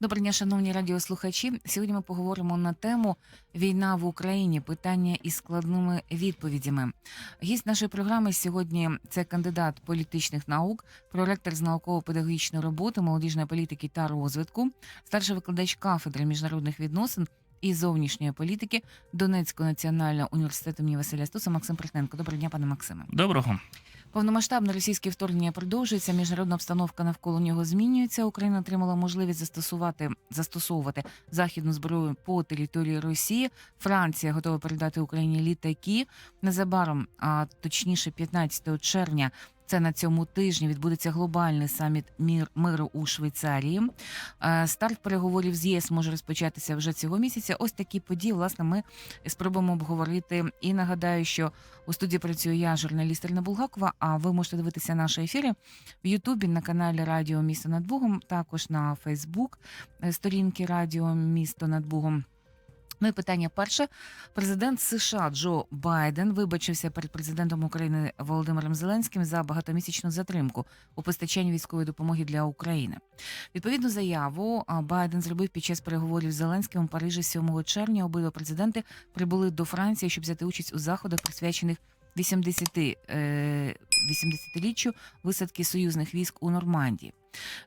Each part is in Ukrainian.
Доброго дня, шановні радіослухачі. Сьогодні ми поговоримо на тему війна в Україні, питання із складними відповідями. Гість нашої програми сьогодні це кандидат політичних наук, проректор з науково-педагогічної роботи, молодіжної політики та розвитку, старший викладач кафедри міжнародних відносин і зовнішньої політики Донецького національного університету імені Василя Стуса Максим Прихненко. Доброго дня, пане Максиме. Доброго. Повномасштабне російське вторгнення продовжується. Міжнародна обстановка навколо нього змінюється. Україна отримала можливість застосувати застосовувати західну зброю по території Росії. Франція готова передати Україні літаки. Незабаром, а точніше, 15 червня. Це на цьому тижні відбудеться глобальний саміт мір миру у Швейцарії. Е, Старт переговорів з ЄС може розпочатися вже цього місяця. Ось такі події. Власне, ми спробуємо обговорити. І нагадаю, що у студії працюю я, журналіст Ірина Булгакова. А ви можете дивитися наші ефіри в Ютубі на каналі Радіо Місто над Бугом, також на Фейсбук е, сторінки Радіо Місто над Бугом. Ну і питання перше. Президент США Джо Байден вибачився перед президентом України Володимиром Зеленським за багатомісячну затримку у постачанні військової допомоги для України. Відповідну заяву Байден зробив під час переговорів з Зеленським у Парижі 7 червня. Обидва президенти прибули до Франції, щоб взяти участь у заходах, присвячених 80, е, 80-річчю висадки союзних військ у Нормандії.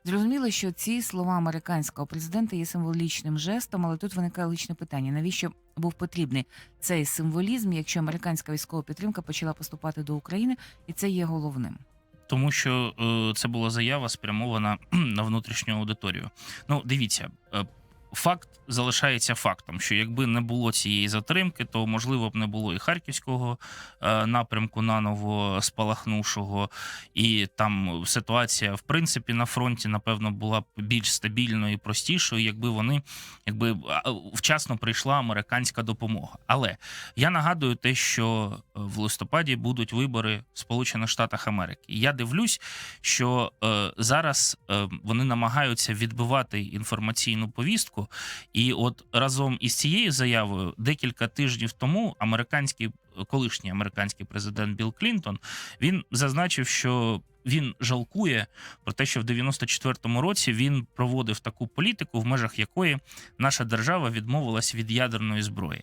Зрозуміло, що ці слова американського президента є символічним жестом, але тут виникає логічне питання: навіщо був потрібний цей символізм, якщо американська військова підтримка почала поступати до України, і це є головним. Тому що е, це була заява спрямована на внутрішню аудиторію. Ну, дивіться, е, факт залишається фактом, що якби не було цієї затримки, то можливо б не було і харківського е, напрямку наново спалахнувшого, і там ситуація, в принципі, на фронті, напевно, була б більш стабільною і простішою, якби вони якби вчасно прийшла американська допомога. Але я нагадую те, що е, в листопаді будуть вибори в Сполучених Штатах Америки. Я дивлюсь, що е, зараз е, вони намагаються відбивати інформаційну повістку. І от разом із цією заявою декілька тижнів тому американський колишній американський президент Білл Клінтон він зазначив, що він жалкує про те, що в 94-му році він проводив таку політику, в межах якої наша держава відмовилась від ядерної зброї.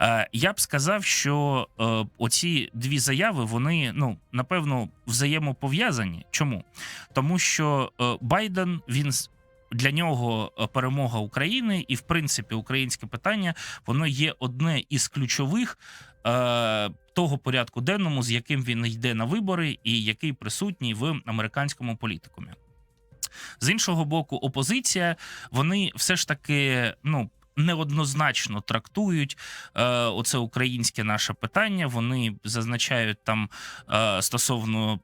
Е, Я б сказав, що е, оці дві заяви вони ну напевно взаємопов'язані. Чому? Тому що е, Байден він для нього е, перемога України і, в принципі, українське питання воно є одне із ключових е, того порядку денному, з яким він йде на вибори, і який присутній в американському політикумі. З іншого боку, опозиція вони все ж таки ну. Неоднозначно трактують е, оце українське наше питання. Вони зазначають там е, стосовно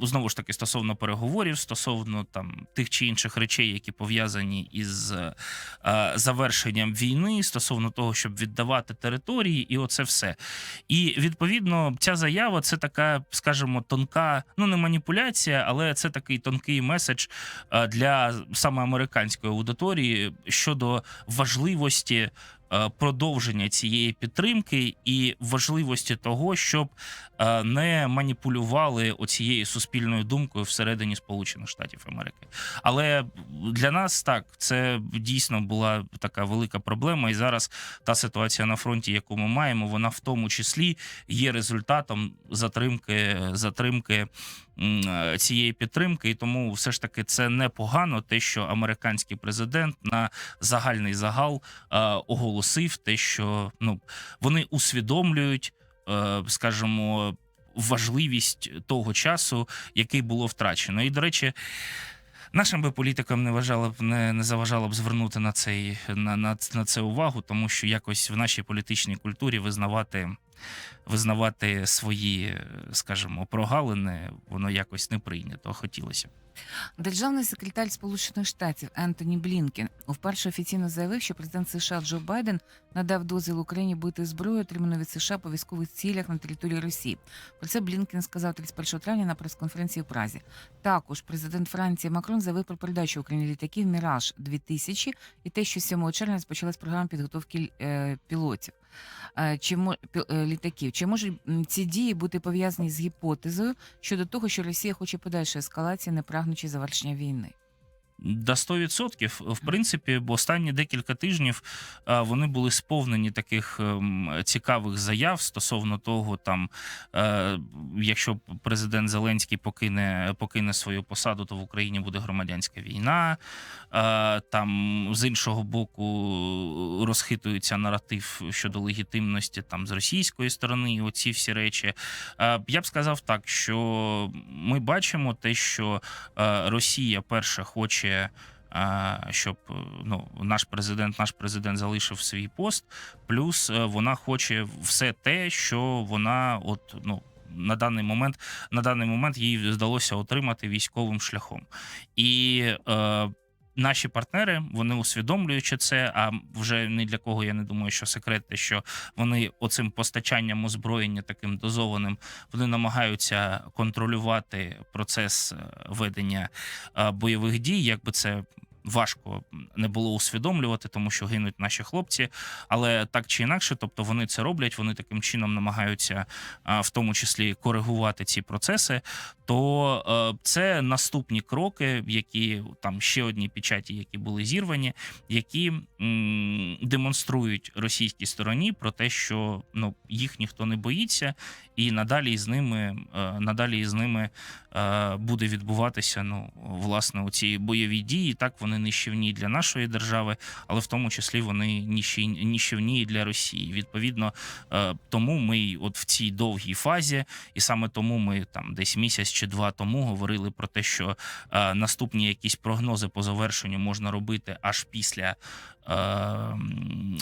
знову ж таки стосовно переговорів, стосовно там тих чи інших речей, які пов'язані із е, завершенням війни, стосовно того, щоб віддавати території, і оце все. І відповідно, ця заява це така, скажімо, тонка, ну не маніпуляція, але це такий тонкий меседж е, для саме американської аудиторії щодо важливості. Е, Продовження цієї підтримки і важливості того, щоб е, не маніпулювали оцією суспільною думкою всередині Сполучених Штатів Америки. Але для нас так це дійсно була така велика проблема. І зараз та ситуація на фронті, яку ми маємо, вона в тому числі є результатом затримки затримки е, цієї підтримки. І тому все ж таки це непогано, те, що американський президент на загальний загал е, оголосив те, що ну вони усвідомлюють, е, скажімо, важливість того часу, який було втрачено. І до речі. Нашим би політикам не вважало не, не заважало б звернути на цей на, на, на це увагу, тому що якось в нашій політичній культурі визнавати визнавати свої, скажімо, прогалини, воно якось не прийнято. а Хотілося. Державний секретар Сполучених Штатів Ентоні Блінкен вперше офіційно заявив, що президент США Джо Байден надав дозвіл Україні бити зброю, отриману від США по військових цілях на території Росії. Про це Блінкен сказав 31 травня на прес-конференції в Празі. Також президент Франції Макрон заявив про передачу Україні літаків Міраж 2000 і те, що 7 червня розпочалась програма підготовки е, пілотів. Е, Чи е, літаків? Чи можуть ці дії бути пов'язані з гіпотезою щодо того, що Росія хоче подальшої ескалації, не прагнучи завершення війни? Да 100%. В принципі, останні декілька тижнів вони були сповнені таких ем, цікавих заяв стосовно того, там, е, якщо президент Зеленський покине, покине свою посаду, то в Україні буде громадянська війна. Е, Там з іншого боку розхитується наратив щодо легітимності там з російської сторони. Оці всі речі. Е, Я б сказав так, що ми бачимо те, що Росія перша хоче. Е, Щоб е, ну наш президент, наш президент залишив свій пост. Плюс е, вона хоче все те, що вона, от ну на даний момент, на даний момент їй вдалося отримати військовим шляхом. І е, наші партнери вони усвідомлюючи це. А вже ні для кого я не думаю, що секрет, те, що вони оцим постачанням озброєння таким дозованим вони намагаються контролювати процес е, ведення е, бойових дій, якби це. Важко не було усвідомлювати, тому що гинуть наші хлопці, але так чи інакше, тобто вони це роблять, вони таким чином намагаються, в тому числі, коригувати ці процеси. То е, це наступні кроки, які там ще одні печаті, які були зірвані, які демонструють російській стороні про те, що ну їх ніхто не боїться, і надалі з ними е, надалі з ними е, буде відбуватися ну власне оці бойові дії. Так вони нищівні для нашої держави, але в тому числі вони ніщівні і для Росії. Відповідно, е, тому ми от в цій довгій фазі, і саме тому ми там десь місяць чи два тому говорили про те, що наступні якісь прогнози по завершенню можна робити аж після.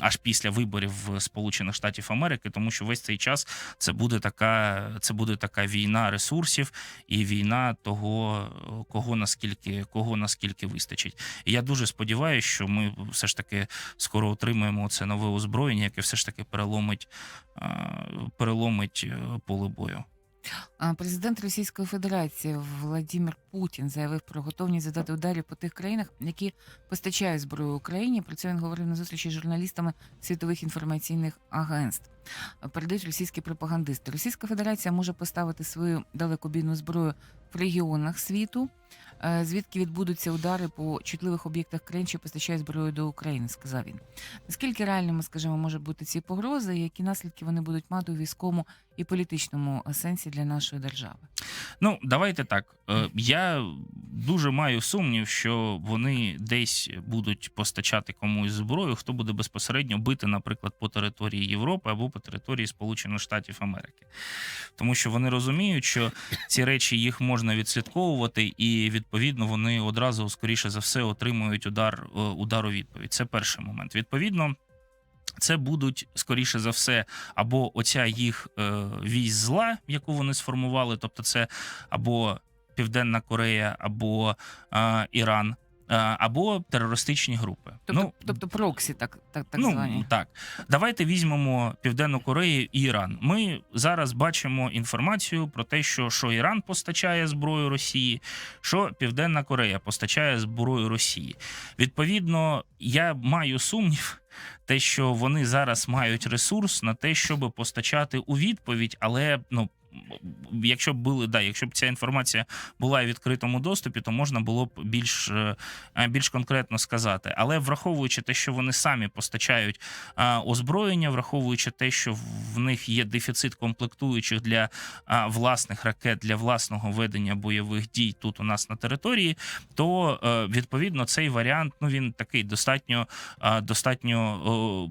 Аж після виборів в Сполучених Штатів Америки, тому що весь цей час це буде така, це буде така війна ресурсів і війна того, кого наскільки кого наскільки вистачить. І я дуже сподіваюся, що ми все ж таки скоро отримаємо це нове озброєння, яке все ж таки переломить, переломить е, поле бою. Президент Російської Федерації Владимир Путін заявив про готовність задати ударів по тих країнах, які постачають зброю Україні. Про це він говорив на зустрічі з журналістами світових інформаційних агентств. Передають російські пропагандисти. Російська Федерація може поставити свою далекобійну зброю в регіонах світу, звідки відбудуться удари по чутливих об'єктах країн, що постачає зброю до України, сказав він. Наскільки реальними, скажімо, можуть бути ці погрози, які наслідки вони будуть мати у військовому і політичному сенсі для нашої держави? Ну, давайте так. Е, Я дуже маю сумнів, що вони десь будуть постачати комусь зброю, хто буде безпосередньо бити, наприклад, по території Європи або по території Сполучених Штатів Америки. Тому що вони розуміють, що ці речі їх можна відслідковувати, і відповідно вони одразу, скоріше за все, отримують удар, е, удар у відповідь. Це перший момент. Відповідно. Це будуть скоріше за все, або оця їх е, вісь зла, яку вони сформували, тобто це або Південна Корея, або е, Іран, або терористичні групи. Тобто, тобто проксі, так, так, так ну, звані. так. Давайте візьмемо Південну Корею і Іран. Ми зараз бачимо інформацію про те, що, що Іран постачає зброю Росії, що Південна Корея постачає зброю Росії. Відповідно, я маю сумнів. Те, що вони зараз мають ресурс на те, щоб постачати у відповідь, але ну якщо б були, да, якщо б ця інформація була в відкритому доступі, то можна було б більш, е, більш конкретно сказати. Але враховуючи те, що вони самі постачають а, озброєння, враховуючи те, що в них є дефіцит комплектуючих для власних ракет, для власного ведення бойових дій тут у нас на території, то е, відповідно цей варіант ну він такий достатньо достатньо.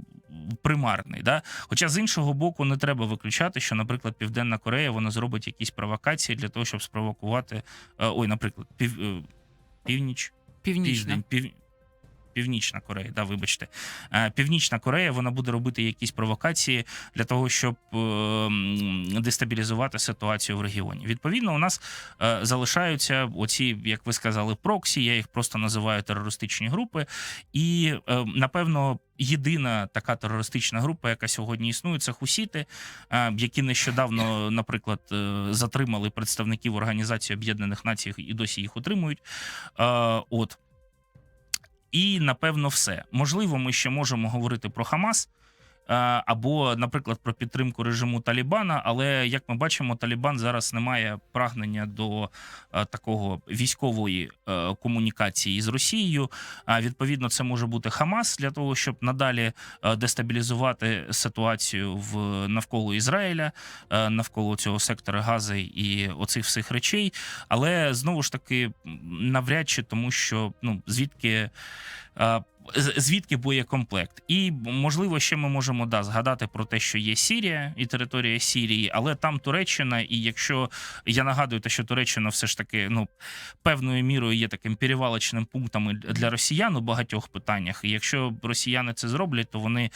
Примарний, да, хоча з іншого боку, не треба виключати, що, наприклад, Південна Корея вона зробить якісь провокації для того, щоб спровокувати. е, Ой, наприклад, пів, е, північ, Північна. Південь, пів... Північна Корея, да, вибачте. Е, Північна Корея вона буде робити якісь провокації для того, щоб е, дестабілізувати ситуацію в регіоні. Відповідно, у нас е, залишаються оці, як ви сказали, проксі. Я їх просто називаю терористичні групи. І напевно. Єдина така терористична група, яка сьогодні існує, це хусіти, які нещодавно, наприклад, затримали представників Організації Об'єднаних Націй і досі їх утримують. От і напевно все. Можливо, ми ще можемо говорити про Хамас. Е, або, наприклад, про підтримку режиму Талібана. Але як ми бачимо, Талібан зараз не має прагнення до е, такого військової е, комунікації з Росією. А відповідно, це може бути Хамас для того, щоб надалі дестабілізувати ситуацію в навколо Ізраїля, навколо цього сектора Гази і оцих всіх речей. Але знову ж таки, навряд чи тому, що ну звідки. Звідки боєкомплект, і можливо, ще ми можемо да згадати про те, що є Сірія і територія Сірії, але там Туреччина. І якщо я нагадую, те, що Туреччина все ж таки ну певною мірою є таким перевалочним пунктом для росіян у багатьох питаннях. І якщо росіяни це зроблять, то вони е,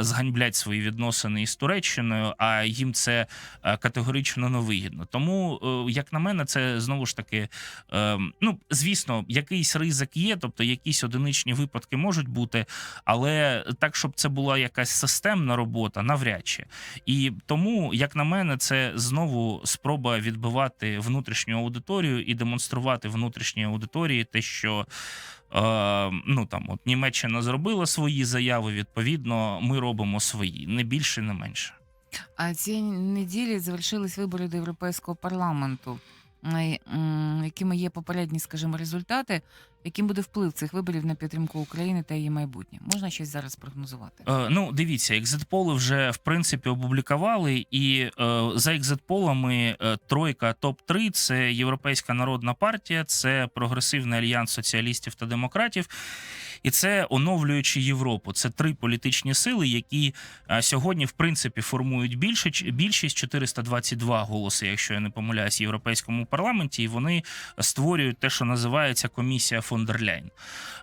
зганьблять свої відносини із Туреччиною, а їм це е, категорично невигідно. Тому, е, як на мене, це знову ж таки, е, ну звісно, якийсь ризик є, тобто якісь одиничні випадки можуть бути, але так, щоб це була якась системна робота, навряд чи. І тому, як на мене, це знову спроба відбивати внутрішню аудиторію і демонструвати внутрішній аудиторії те, що. Е, ну там от Німеччина зробила свої заяви. Відповідно, ми робимо свої, не більше, не менше. А цієї неділі завершились вибори до Європейського парламенту. Якими є попередні, скажімо, результати, яким буде вплив цих виборів на підтримку України та її майбутнє? Можна щось зараз прогнозувати? Е, ну, дивіться, екзитполи вже в принципі опублікували, і е, за екзитполами е, тройка топ 3 це Європейська народна партія, це прогресивний альянс соціалістів та демократів, і це оновлюючи Європу. Це три політичні сили, які сьогодні в принципі формують більше більшість 422 голоси, якщо я не помиляюсь, в європейському парламенті, і вони створюють те, що називається комісія фон дер Ляйн.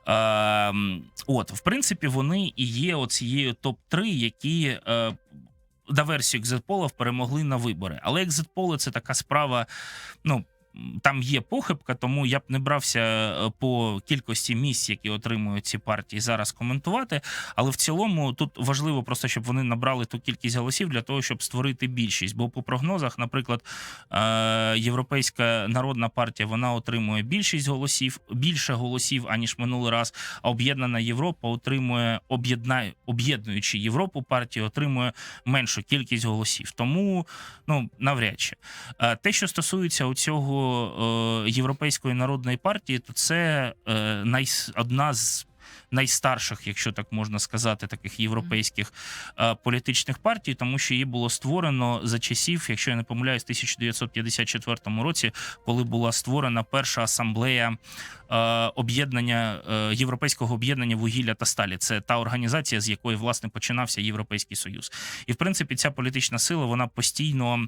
Е, от, в принципі, вони і є оцією топ-3, які. Е, на версію екзитполів перемогли на вибори. Але екзитполи це така справа. Ну там є похибка, тому я б не брався е, по кількості місць, які отримують ці партії, зараз коментувати. Але в цілому тут важливо просто, щоб вони набрали ту кількість голосів для того, щоб створити більшість. Бо по прогнозах, наприклад, е, Європейська народна партія вона отримує більшість голосів, більше голосів аніж минулий раз. А об'єднана Європа отримує об'єднуючи Європу партію, отримує меншу кількість голосів. Тому ну навряд чи Е, те, що стосується у цього е, європейської народної партії, то це е, най... одна з. Найстарших, якщо так можна сказати, таких європейських е, політичних партій, тому що її було створено за часів, якщо я не помиляюсь, 1954 році, коли була створена перша асамблея е, об'єднання е, європейського об'єднання вугілля та сталі. Це та організація, з якої власне починався Європейський Союз. І в принципі, ця політична сила вона постійно,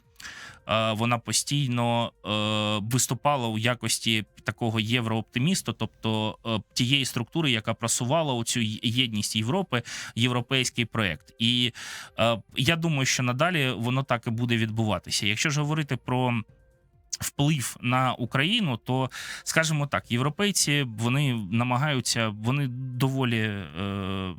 вона постійно е, виступала у якості такого єврооптиміста, тобто е, тієї структури, яка просувала у цю єдність Європи, європейський проект. І е, я думаю, що надалі воно так і буде відбуватися. Якщо ж говорити про вплив на Україну, то скажімо так, європейці вони намагаються, вони доволі е,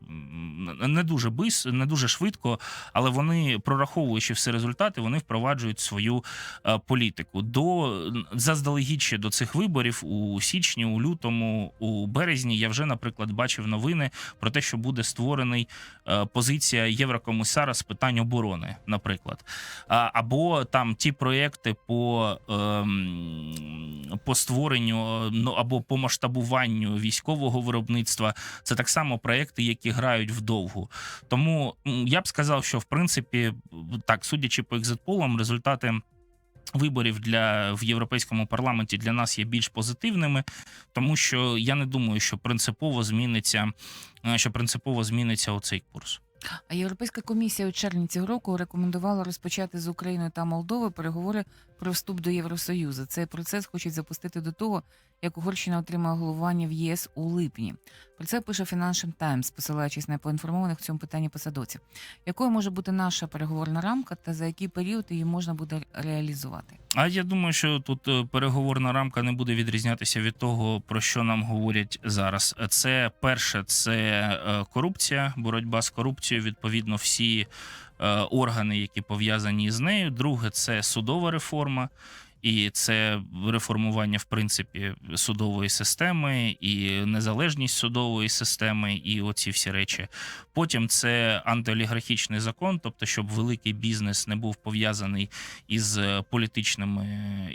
не дуже бис, не дуже швидко, але вони прораховуючи всі результати, вони впроваджують свою е, політику. До заздалегідь ще до цих виборів у січні, у лютому, у березні я вже, наприклад, бачив новини про те, що буде створений е, позиція єврокомісара з питань оборони, наприклад, а, або там ті проекти по. Ем, по створенню ну або по масштабуванню військового виробництва це так само проекти, які грають вдовгу. Тому я б сказав, що в принципі так, судячи по екзитполам, результати. Виборів для в європейському парламенті для нас є більш позитивними, тому що я не думаю, що принципово зміниться, е, що принципово зміниться оцей курс. А Європейська комісія у червні цього року рекомендувала розпочати з Україною та Молдови переговори про вступ до Євросоюзу. Цей процес хочуть запустити до того, як Угорщина отримає головування в ЄС у липні. Про це пише Financial Times, посилаючись на поінформованих в цьому питанні посадовців. Якою може бути наша переговорна рамка та за який період її можна буде реалізувати? А я думаю, що тут е, переговорна рамка не буде відрізнятися від того, про що нам говорять зараз. Це перше, це е, корупція, боротьба з корупцією. Відповідно, всі е, органи, які пов'язані з нею. Друге, це судова реформа. І це реформування в принципі судової системи, і незалежність судової системи, і оці всі речі. Потім це антиолігархічний закон, тобто, щоб великий бізнес не був пов'язаний із е, політичними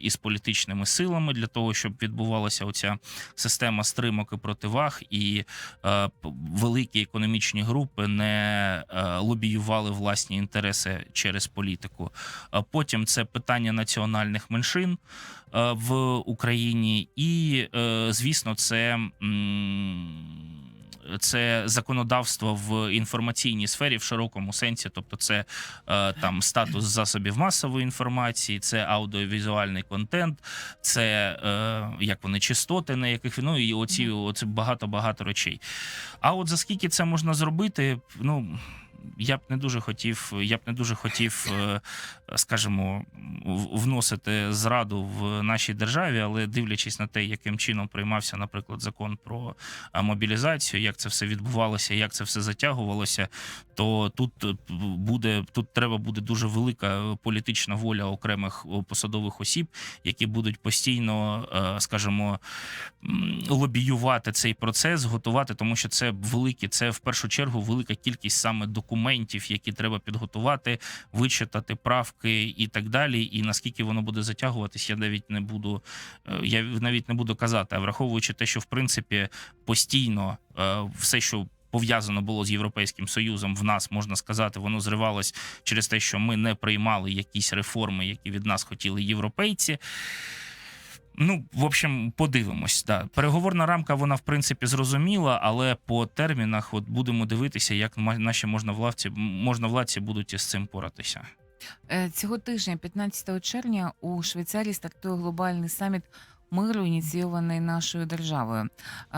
із політичними силами для того, щоб відбувалася оця система стримок і противаг, і е, великі економічні групи не е, лобіювали власні інтереси через політику. А потім це питання національних меншин е, в Україні, і е, звісно, це. Це законодавство в інформаційній сфері в широкому сенсі, тобто це е, там статус засобів масової інформації, це аудіовізуальний контент, це е, як вони частоти, на яких ну і оці оце багато багато речей. А от за скільки це можна зробити, ну. Я б не дуже хотів, я б не дуже хотів, е, скажімо, вносити зраду в нашій державі, але дивлячись на те, яким чином приймався, наприклад, закон про е, мобілізацію, як це все відбувалося, як це все затягувалося, то тут е, буде тут треба буде дуже велика політична воля окремих е, посадових осіб, які будуть постійно, е, скажімо, лобіювати цей процес, готувати, тому що це великі, це в першу чергу велика кількість саме документів, які треба підготувати, вичитати правки і так далі. І наскільки воно буде затягуватись, я навіть не буду, е, я навіть не буду казати. А враховуючи те, що в принципі постійно е, все, що пов'язано було з європейським союзом, в нас можна сказати, воно зривалось через те, що ми не приймали якісь реформи, які від нас хотіли європейці. Ну, в общем, подивимось. Да. Переговорна рамка, вона в принципі зрозуміла, але по термінах от будемо дивитися, як наші можновладці, можновладці будуть із цим поратися. Е, Цього тижня, 15 червня, у Швейцарії стартує глобальний саміт миру, ініційований нашою державою.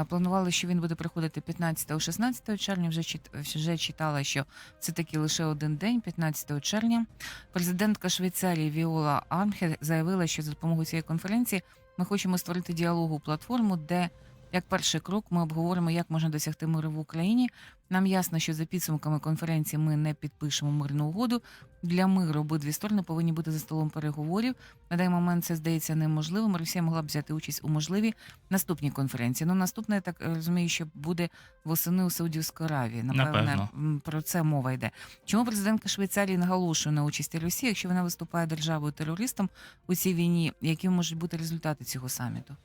Планували, що він буде приходити 15-16 червня. Вже вже читала, що це таки лише один день, 15 червня. Президентка Швейцарії Віола Анхель заявила, що за допомогою цієї конференції ми хочемо створити діалогу платформу, де як перший крок ми обговоримо, як можна досягти миру в Україні. Нам ясно, що за підсумками конференції ми не підпишемо мирну угоду. Для миру обидві сторони повинні бути за столом переговорів. На даний момент це здається неможливим. Росія могла б взяти участь у можливій наступній конференції. Ну наступна я так розумію, що буде восени у Саудівській Аравії. Напевне, Напевно. про це мова йде. Чому президентка Швейцарії наголошує на участі Росії, якщо вона виступає державою терористом у цій війні? Які можуть бути результати цього саміту?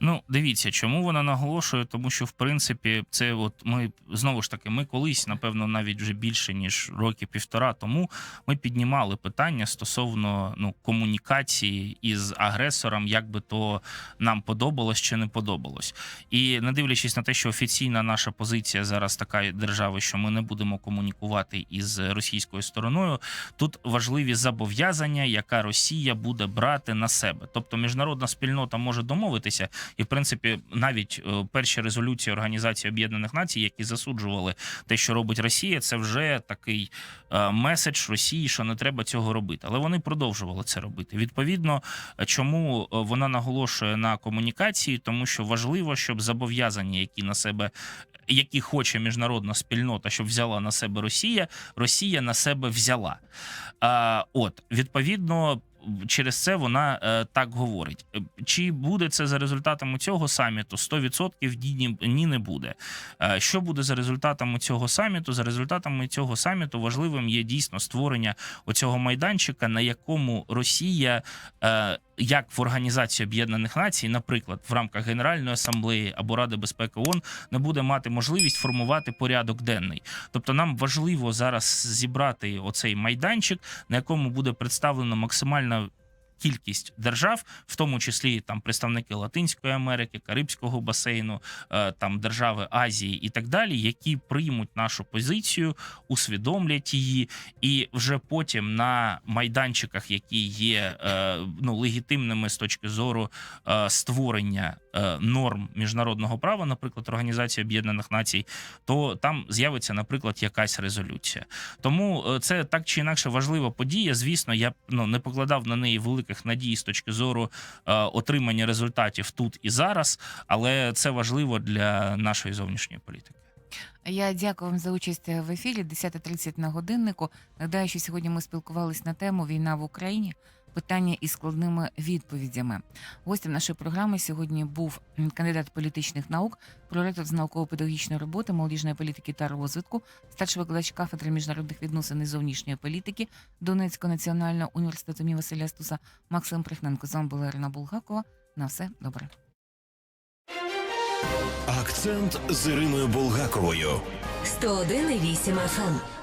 Ну, дивіться, чому вона наголошує, тому що в принципі це, от ми знову ж таки, ми колись, напевно, навіть вже більше ніж роки півтора тому, ми піднімали питання стосовно ну комунікації із агресором, як би то нам подобалось чи не подобалось. І не дивлячись на те, що офіційна наша позиція зараз така держави, що ми не будемо комунікувати із російською стороною, тут важливі зобов'язання, яка Росія буде брати на себе. Тобто міжнародна спільнота може домовитися, і в принципі навіть е, перші резолюції Організації Об'єднаних Націй, які засуджували те, що робить Росія, це вже такий е, меседж Росії, що не треба цього робити. Але вони продовжували це робити. Відповідно, е, чому е, вона наголошує на комунікації, тому що важливо, щоб зобов'язання, які на себе. Які хоче міжнародна спільнота, щоб взяла на себе Росія, Росія на себе взяла. А, от відповідно. Через це вона е, так говорить. Е, Чи буде це за результатами цього саміту? 100% ні, ні, ні не буде. Е, що буде за результатами цього саміту? За результатами цього саміту важливим є дійсно створення оцього майданчика, на якому Росія. Е, як в Організації Об'єднаних Націй, наприклад, в рамках Генеральної асамблеї або Ради безпеки ООН, не буде мати можливість формувати порядок денний. Тобто, нам важливо зараз зібрати оцей майданчик, на якому буде представлено максимальна кількість держав, в тому числі там представники Латинської Америки, Карибського басейну, е, там держави Азії і так далі, які приймуть нашу позицію, усвідомлять її, і вже потім на майданчиках, які є е, ну легітимними з точки зору е, створення норм міжнародного права, наприклад, Організації Об'єднаних Націй, то там з'явиться, наприклад, якась резолюція. Тому е, це так чи інакше важлива подія. Звісно, я ну не покладав на неї великих надій з точки зору е, отримання результатів тут і зараз, але це важливо для нашої зовнішньої політики. Я дякую вам за участь в ефірі. 10.30 на годиннику. Нагадаю, що сьогодні ми спілкувалися на тему Війна в Україні. Питання із складними відповідями. Гостем нашої програми сьогодні був кандидат політичних наук, проректор з науково-педагогічної роботи, молодіжної політики та розвитку, старший викладач кафедри міжнародних відносин і зовнішньої політики Донецького національного університету імені Василя Стуса Максим Прихненко. З вами була Ірина Булгакова. На все добре. Акцент з Іриною Булгаковою. 101,8 FM.